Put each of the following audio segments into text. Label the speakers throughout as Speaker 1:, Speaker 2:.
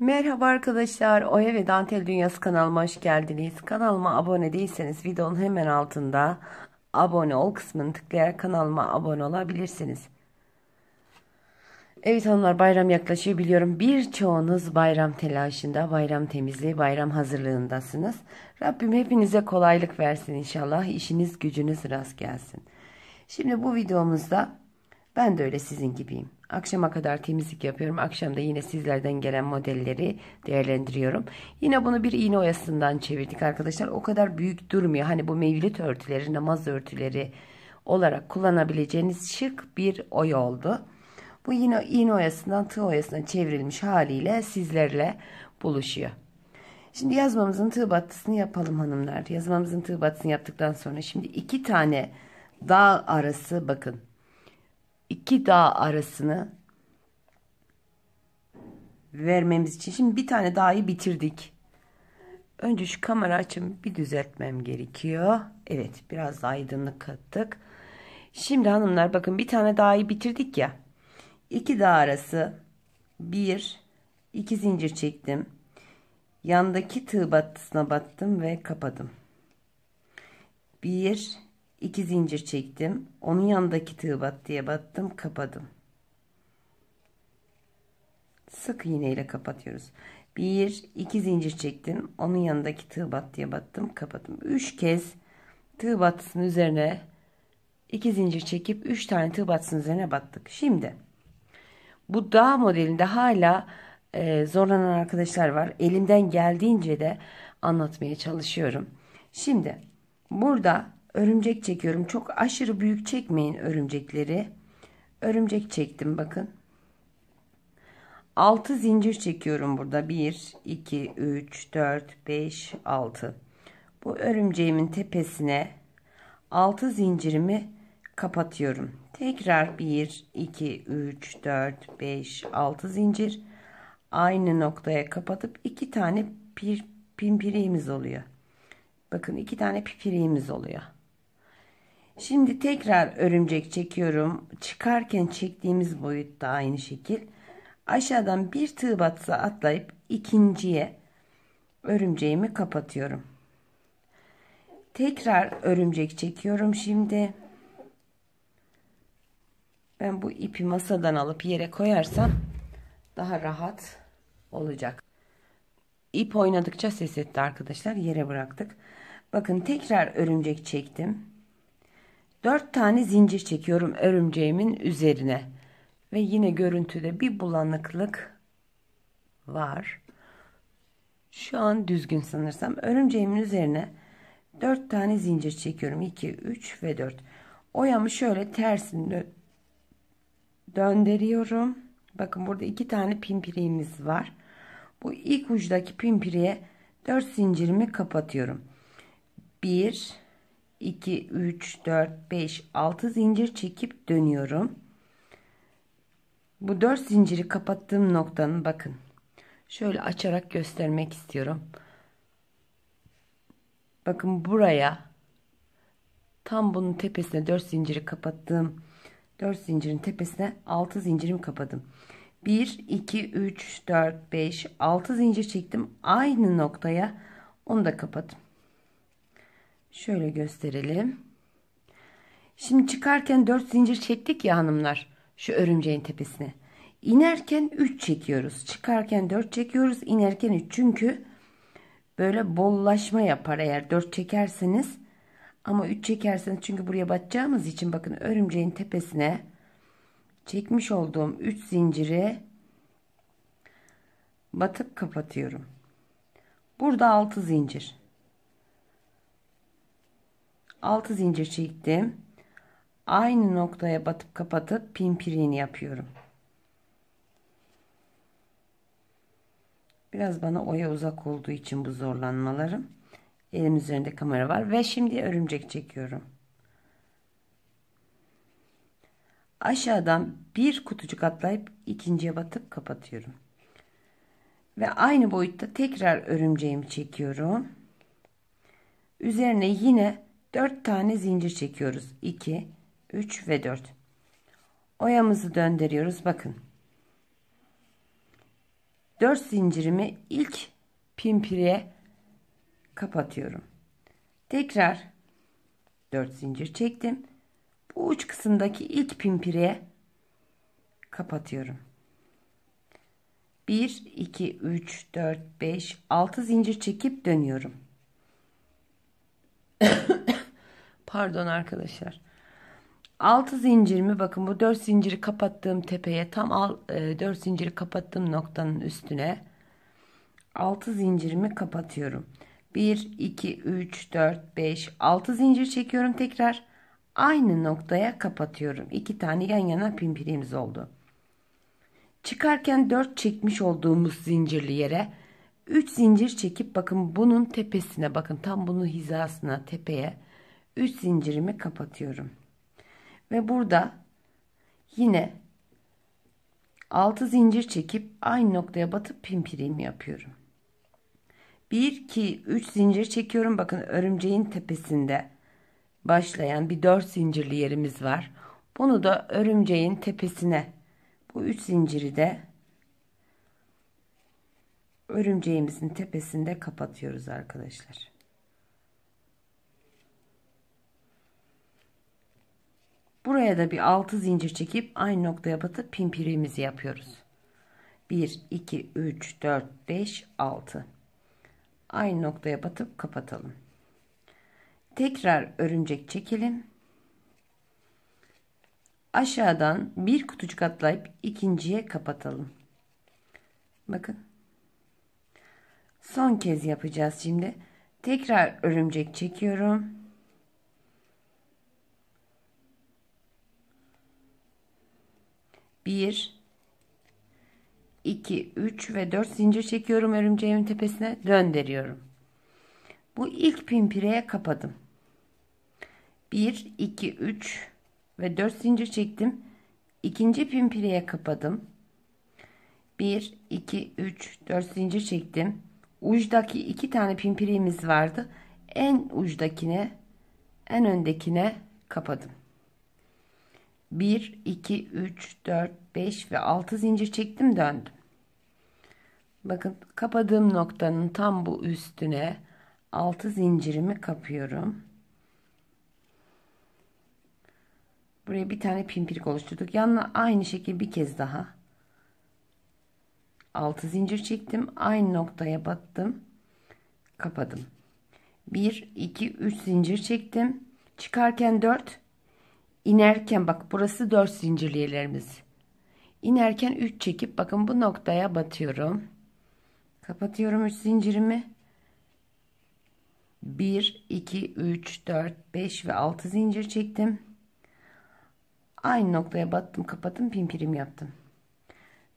Speaker 1: Merhaba arkadaşlar. Oya ve Dantel Dünyası kanalıma hoş geldiniz. Kanalıma abone değilseniz videonun hemen altında abone ol kısmını tıklayarak kanalıma abone olabilirsiniz. Evet hanımlar bayram yaklaşıyor biliyorum. Birçoğunuz bayram telaşında, bayram temizliği, bayram hazırlığındasınız. Rabbim hepinize kolaylık versin inşallah. İşiniz gücünüz rast gelsin. Şimdi bu videomuzda ben de öyle sizin gibiyim. Akşama kadar temizlik yapıyorum. Akşam da yine sizlerden gelen modelleri değerlendiriyorum. Yine bunu bir iğne oyasından çevirdik arkadaşlar. O kadar büyük durmuyor. Hani bu mevlit örtüleri, namaz örtüleri olarak kullanabileceğiniz şık bir oya oldu. Bu yine iğne oyasından tığ oyasına çevrilmiş haliyle sizlerle buluşuyor. Şimdi yazmamızın tığ battısını yapalım hanımlar. Yazmamızın tığ battısını yaptıktan sonra şimdi iki tane dağ arası bakın iki dağ arasını vermemiz için şimdi bir tane dağı bitirdik. Önce şu kamera açım bir düzeltmem gerekiyor. Evet biraz daha aydınlık kattık. Şimdi hanımlar bakın bir tane dağı bitirdik ya. İki dağ arası bir iki zincir çektim. Yandaki tığ battısına battım ve kapadım. Bir 2 zincir çektim. Onun yanındaki tığ battıya battım, kapadım. Sık iğne ile kapatıyoruz. 1 2 zincir çektim. Onun yanındaki tığ battıya battım, kapadım. 3 kez tığ battısının üzerine 2 zincir çekip 3 tane tığ battısının üzerine battık. Şimdi bu dağ modelinde hala e, zorlanan arkadaşlar var. Elimden geldiğince de anlatmaya çalışıyorum. Şimdi burada örümcek çekiyorum. Çok aşırı büyük çekmeyin örümcekleri. Örümcek çektim bakın. 6 zincir çekiyorum burada. 1, 2, 3, 4, 5, 6. Bu örümceğimin tepesine 6 zincirimi kapatıyorum. Tekrar 1, 2, 3, 4, 5, 6 zincir. Aynı noktaya kapatıp 2 tane pir, pimpiriğimiz oluyor. Bakın 2 tane pimpiriğimiz oluyor. Şimdi tekrar örümcek çekiyorum. Çıkarken çektiğimiz boyutta aynı şekil. Aşağıdan bir tığ batsa atlayıp ikinciye örümceğimi kapatıyorum. Tekrar örümcek çekiyorum şimdi. Ben bu ipi masadan alıp yere koyarsam daha rahat olacak. İp oynadıkça ses etti arkadaşlar. Yere bıraktık. Bakın tekrar örümcek çektim. 4 tane zincir çekiyorum örümceğimin üzerine. Ve yine görüntüde bir bulanıklık var. Şu an düzgün sanırsam. Örümceğimin üzerine 4 tane zincir çekiyorum. 2, 3 ve 4. Oyamı şöyle tersinde döndürüyorum. Bakın burada iki tane pimpiriğimiz var. Bu ilk ucdaki pimpiriye 4 zincirimi kapatıyorum. 1 2, 3, 4, 5, 6 zincir çekip dönüyorum. Bu 4 zinciri kapattığım noktanın bakın. Şöyle açarak göstermek istiyorum. Bakın buraya tam bunun tepesine 4 zinciri kapattığım 4 zincirin tepesine 6 zincirimi kapadım. 1, 2, 3, 4, 5, 6 zincir çektim. Aynı noktaya onu da kapattım. Şöyle gösterelim. Şimdi çıkarken 4 zincir çektik ya hanımlar. Şu örümceğin tepesine. İnerken 3 çekiyoruz. Çıkarken 4 çekiyoruz. İnerken 3. Çünkü böyle bollaşma yapar eğer 4 çekerseniz. Ama 3 çekerseniz çünkü buraya batacağımız için bakın örümceğin tepesine çekmiş olduğum 3 zinciri batıp kapatıyorum. Burada 6 zincir. 6 zincir çektim. Aynı noktaya batıp kapatıp pimpiriğini yapıyorum. Biraz bana oya uzak olduğu için bu zorlanmalarım. Elim üzerinde kamera var ve şimdi örümcek çekiyorum. Aşağıdan bir kutucuk atlayıp ikinciye batıp kapatıyorum. Ve aynı boyutta tekrar örümceğimi çekiyorum. Üzerine yine 4 tane zincir çekiyoruz. 2, 3 ve 4. Oyamızı döndürüyoruz. Bakın. 4 zincirimi ilk pimpiriye kapatıyorum. Tekrar 4 zincir çektim. Bu uç kısımdaki ilk pimpiriye kapatıyorum. 1 2 3 4 5 6 zincir çekip dönüyorum. Pardon arkadaşlar. 6 zincirimi bakın bu 4 zinciri kapattığım tepeye tam al, e, 4 zinciri kapattığım noktanın üstüne 6 zincirimi kapatıyorum. 1 2 3 4 5 6 zincir çekiyorum tekrar aynı noktaya kapatıyorum. 2 tane yan yana pimpirimiz oldu. Çıkarken 4 çekmiş olduğumuz zincirli yere 3 zincir çekip bakın bunun tepesine bakın tam bunun hizasına tepeye 3 zincirimi kapatıyorum. Ve burada yine 6 zincir çekip aynı noktaya batıp pimpirimi yapıyorum. 1 2 3 zincir çekiyorum. Bakın örümceğin tepesinde başlayan bir 4 zincirli yerimiz var. Bunu da örümceğin tepesine bu 3 zinciri de örümceğimizin tepesinde kapatıyoruz arkadaşlar. Buraya da bir 6 zincir çekip aynı noktaya batıp pimpirimizi yapıyoruz. 1 2 3 4 5 6 aynı noktaya batıp kapatalım. Tekrar örümcek çekelim. Aşağıdan bir kutucuk atlayıp ikinciye kapatalım. Bakın. Son kez yapacağız şimdi. Tekrar örümcek çekiyorum. Bir, 2, 3 ve 4 zincir çekiyorum örümceğimin tepesine döndürüyorum. Bu ilk pimpireye kapadım. 1, 2, 3 ve 4 zincir çektim. İkinci pimpireye kapadım. 1, 2, 3, 4 zincir çektim. Uçtaki iki tane pimpirimiz vardı. En uçtakine, en öndekine kapadım. 1, 2, 3, 4, 5 ve 6 zincir çektim döndüm. Bakın kapadığım noktanın tam bu üstüne 6 zincirimi kapıyorum. Buraya bir tane pimpirik oluşturduk. Yanına aynı şekilde bir kez daha 6 zincir çektim. Aynı noktaya battım. Kapadım. 1 2 3 zincir çektim. Çıkarken 4 inerken bak burası 4 zincirli yerlerimiz. İnerken 3 çekip bakın bu noktaya batıyorum. Kapatıyorum 3 zincirimi. 1, 2, 3, 4, 5 ve 6 zincir çektim. Aynı noktaya battım kapattım pimpirim yaptım.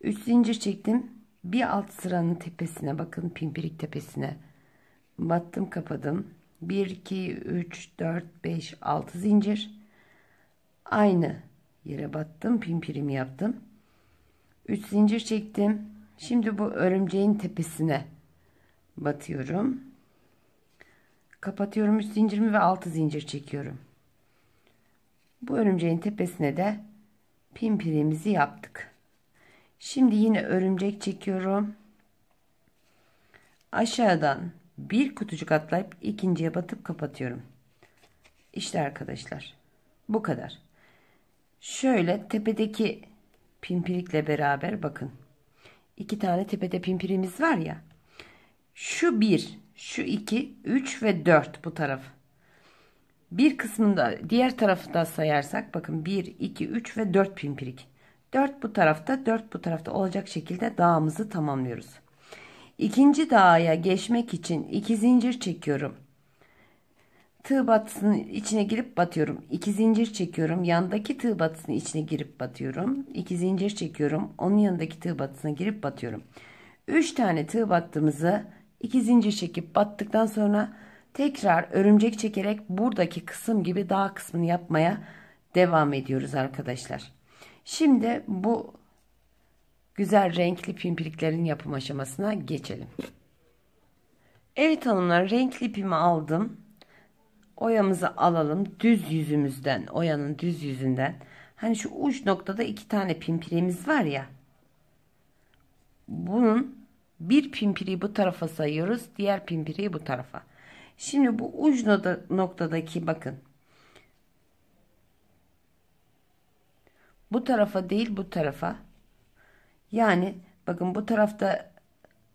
Speaker 1: 3 zincir çektim. Bir alt sıranın tepesine bakın pimpirik tepesine. Battım kapadım. 1, 2, 3, 4, 5, 6 zincir. Aynı yere battım pimpirimi yaptım. 3 zincir çektim. Şimdi bu örümceğin tepesine batıyorum. Kapatıyorum 3 zincirimi ve 6 zincir çekiyorum. Bu örümceğin tepesine de pimpirimizi yaptık. Şimdi yine örümcek çekiyorum. Aşağıdan bir kutucuk atlayıp ikinciye batıp kapatıyorum. İşte arkadaşlar bu kadar. Şöyle tepedeki pimpirikle beraber bakın iki tane tepede pimpirimiz var ya. Şu bir, şu iki, üç ve dört bu taraf. Bir kısmında diğer tarafı da sayarsak bakın bir, iki, üç ve dört pimpirik. Dört bu tarafta, dört bu tarafta olacak şekilde dağımızı tamamlıyoruz. İkinci dağa geçmek için iki zincir çekiyorum. Tığ batısının içine girip batıyorum. İki zincir çekiyorum. Yandaki tığ batısının içine girip batıyorum. İki zincir çekiyorum. Onun yanındaki tığ batısına girip batıyorum. Üç tane tığ battığımızı iki zincir çekip battıktan sonra tekrar örümcek çekerek buradaki kısım gibi dağ kısmını yapmaya devam ediyoruz arkadaşlar. Şimdi bu güzel renkli pimpiriklerin yapım aşamasına geçelim. Evet hanımlar renkli ipimi aldım oyamızı alalım düz yüzümüzden oyanın düz yüzünden hani şu uç noktada iki tane pimpirimiz var ya bunun Bir pimpiri bu tarafa sayıyoruz. Diğer pimpiriyi bu tarafa. Şimdi bu uç noktadaki bakın. Bu tarafa değil bu tarafa. Yani bakın bu tarafta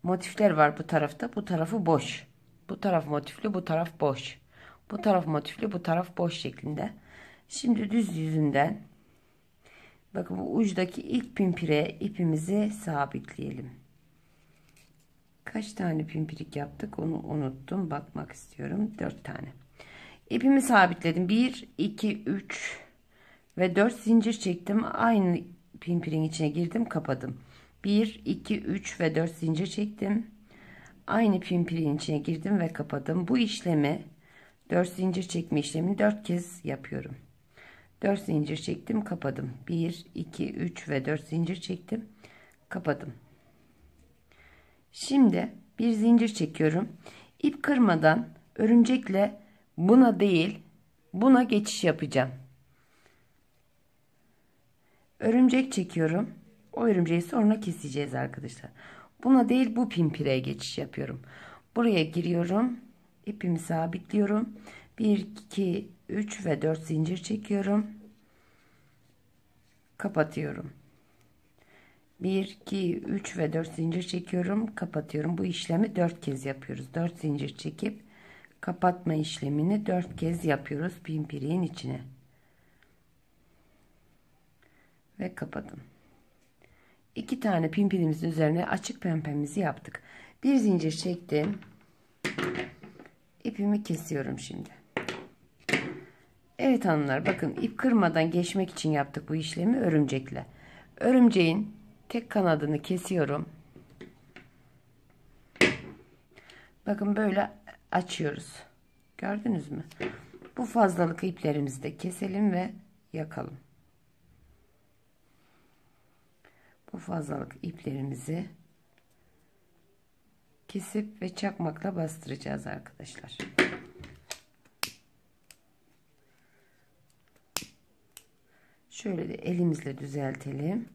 Speaker 1: motifler var bu tarafta. Bu tarafı boş. Bu taraf motifli bu taraf boş. Bu taraf motifli bu taraf boş şeklinde. Şimdi düz yüzünden bakın bu ucdaki ilk pimpire ipimizi sabitleyelim. Kaç tane pimpirik yaptık onu unuttum. Bakmak istiyorum. 4 tane. İpimi sabitledim. 1, 2, 3 ve 4 zincir çektim. Aynı pimpirin içine girdim kapadım. 1, 2, 3 ve 4 zincir çektim. Aynı pimpirin içine girdim ve kapadım. Bu işlemi 4 zincir çekme işlemini 4 kez yapıyorum. 4 zincir çektim kapadım. 1, 2, 3 ve 4 zincir çektim. Kapadım. Şimdi bir zincir çekiyorum. İp kırmadan örümcekle buna değil buna geçiş yapacağım. Örümcek çekiyorum. O örümceği sonra keseceğiz arkadaşlar. Buna değil bu pimpireye geçiş yapıyorum. Buraya giriyorum. İpimi sabitliyorum. 1, 2, 3 ve 4 zincir çekiyorum. Kapatıyorum. 1, 2, 3 ve 4 zincir çekiyorum. Kapatıyorum. Bu işlemi 4 kez yapıyoruz. 4 zincir çekip kapatma işlemini 4 kez yapıyoruz. Pimpiriğin içine. Ve kapadım. 2 tane pimpirimizin üzerine açık pempemizi yaptık. Bir zincir çektim. İpimi kesiyorum şimdi. Evet hanımlar bakın ip kırmadan geçmek için yaptık bu işlemi örümcekle. Örümceğin tek kanadını kesiyorum. Bakın böyle açıyoruz. Gördünüz mü? Bu fazlalık iplerimizi de keselim ve yakalım. Bu fazlalık iplerimizi kesip ve çakmakla bastıracağız arkadaşlar. Şöyle de elimizle düzeltelim.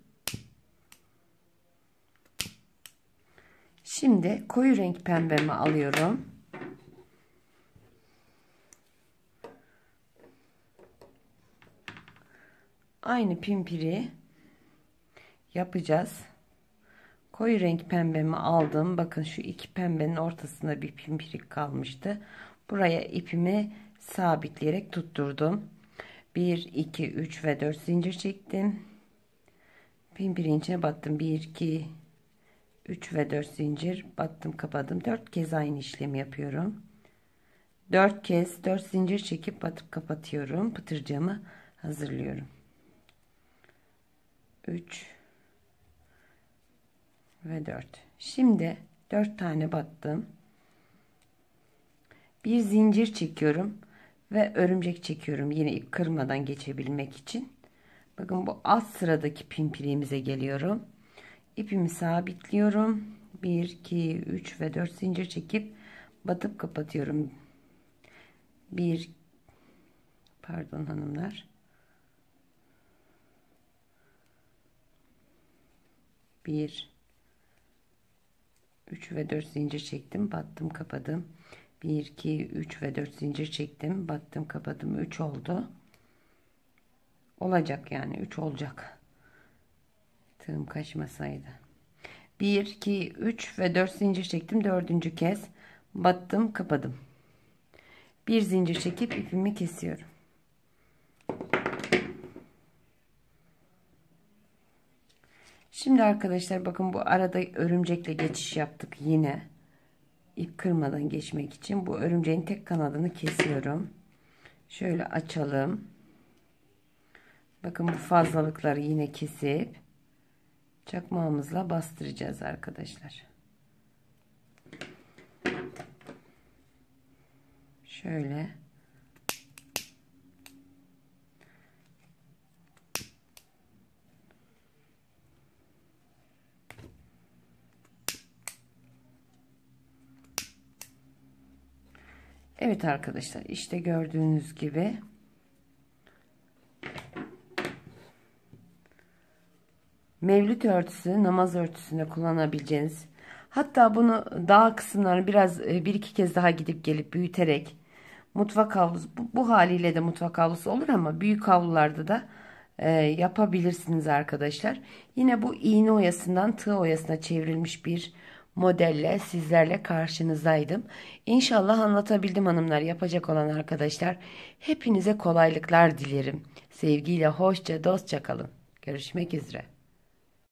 Speaker 1: Şimdi koyu renk pembemi alıyorum. Aynı pimpiri yapacağız. Koyu renk pembemi aldım. Bakın şu iki pembenin ortasında bir pimpirik kalmıştı. Buraya ipimi sabitleyerek tutturdum. 1, 2, 3 ve 4 zincir çektim. Pimpirin içine battım. 1, 2, 3 ve 4 zincir battım kapadım 4 kez aynı işlemi yapıyorum 4 kez 4 zincir çekip batıp kapatıyorum pıtırcığımı hazırlıyorum 3 ve 4 şimdi 4 tane battım. Bir zincir çekiyorum ve örümcek çekiyorum yine ip kırmadan geçebilmek için. Bakın bu alt sıradaki pimpiriğimize geliyorum. İpimi sabitliyorum. 1 2 3 ve 4 zincir çekip batıp kapatıyorum. 1 pardon hanımlar. 1 3 ve 4 zincir çektim battım kapadım 1 2 3 ve 4 zincir çektim battım kapadım 3 oldu olacak yani 3 olacak tığım kaçmasaydı. 1, 2, 3 ve 4 zincir çektim. Dördüncü kez battım kapadım. Bir zincir çekip ipimi kesiyorum. Şimdi arkadaşlar bakın bu arada örümcekle geçiş yaptık yine. ip kırmadan geçmek için bu örümceğin tek kanadını kesiyorum. Şöyle açalım. Bakın bu fazlalıkları yine kesip çakmağımızla bastıracağız arkadaşlar. Şöyle Evet arkadaşlar işte gördüğünüz gibi Mevlüt örtüsü namaz örtüsünde kullanabileceğiniz Hatta bunu dağ kısımlarını biraz e, bir iki kez daha gidip gelip büyüterek mutfak havlusu bu, bu haliyle de mutfak havlusu olur ama büyük havlularda da e, yapabilirsiniz arkadaşlar. Yine bu iğne oyasından tığ oyasına çevrilmiş bir modelle sizlerle karşınızdaydım. İnşallah anlatabildim hanımlar yapacak olan arkadaşlar. Hepinize kolaylıklar dilerim. Sevgiyle hoşça dostça kalın. Görüşmek üzere.